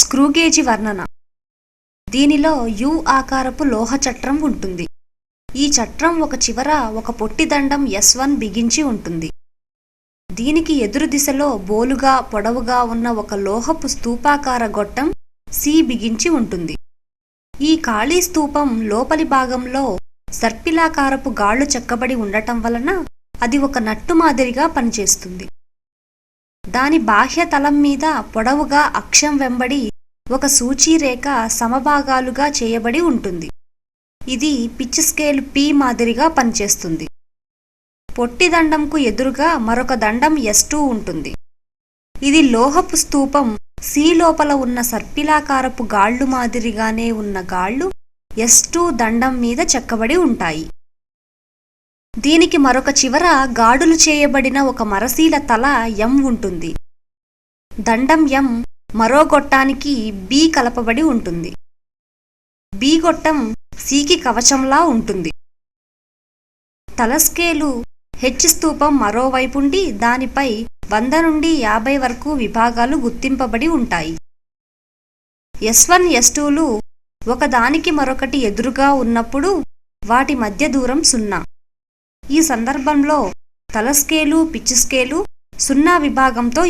స్క్రూగేజీ వర్ణన. దీనిలో యు ఆకారపు లోహ చట్రం ఉంటుంది. ఈ చట్రం ఒక చివర ఒక పొట్టి దండం ఎస్ వన్ బిగించి ఉంటుంది. దీనికి ఎదురు దిశలో బోలుగా పొడవుగా ఉన్న ఒక లోహపు స్తూపాకార గొట్టం సి బిగించి ఉంటుంది. ఈ ఖాళీ స్తూపం లోపలి భాగంలో సర్పిలాకారపు గాళ్ళు చెక్కబడి ఉండటం వలన అది ఒక నట్టు మాదిరిగా పనిచేస్తుంది. దాని బాహ్య తలం మీద పొడవుగా అక్షం వెంబడి ఒక సూచీరేఖ సమభాగాలుగా చేయబడి ఉంటుంది. ఇది పిచ్ స్కేల్ పి మాదిరిగా పనిచేస్తుంది. పొట్టి దండంకు ఎదురుగా మరొక దండం ఎస్ టూ ఉంటుంది. ఇది లోహపు స్తూపం సి లోపల ఉన్న సర్పిలాకారపు గాళ్ళు మాదిరిగానే ఉన్న గాళ్ళు ఎస్ టూ దండం మీద చెక్కబడి ఉంటాయి. దీనికి మరొక చివర గాడులు చేయబడిన ఒక మరసీల తల ఎం ఉంటుంది. దండం ఎం మరో గొట్టానికి బి కలపబడి ఉంటుంది. బి గొట్టం సికి కవచంలా ఉంటుంది. తలస్కేలు హెచ్ స్తూపం మరోవైపుండి దానిపై వంద నుండి యాభై వరకు విభాగాలు గుర్తింపబడి ఉంటాయి. ఎస్ వన్ ఎస్ టూలు ఒకదానికి మరొకటి ఎదురుగా ఉన్నప్పుడు వాటి మధ్య దూరం సున్నా. ఈ సందర్భంలో తల స్కేలు పిచ్ స్కేలు సున్నా విభాగంతో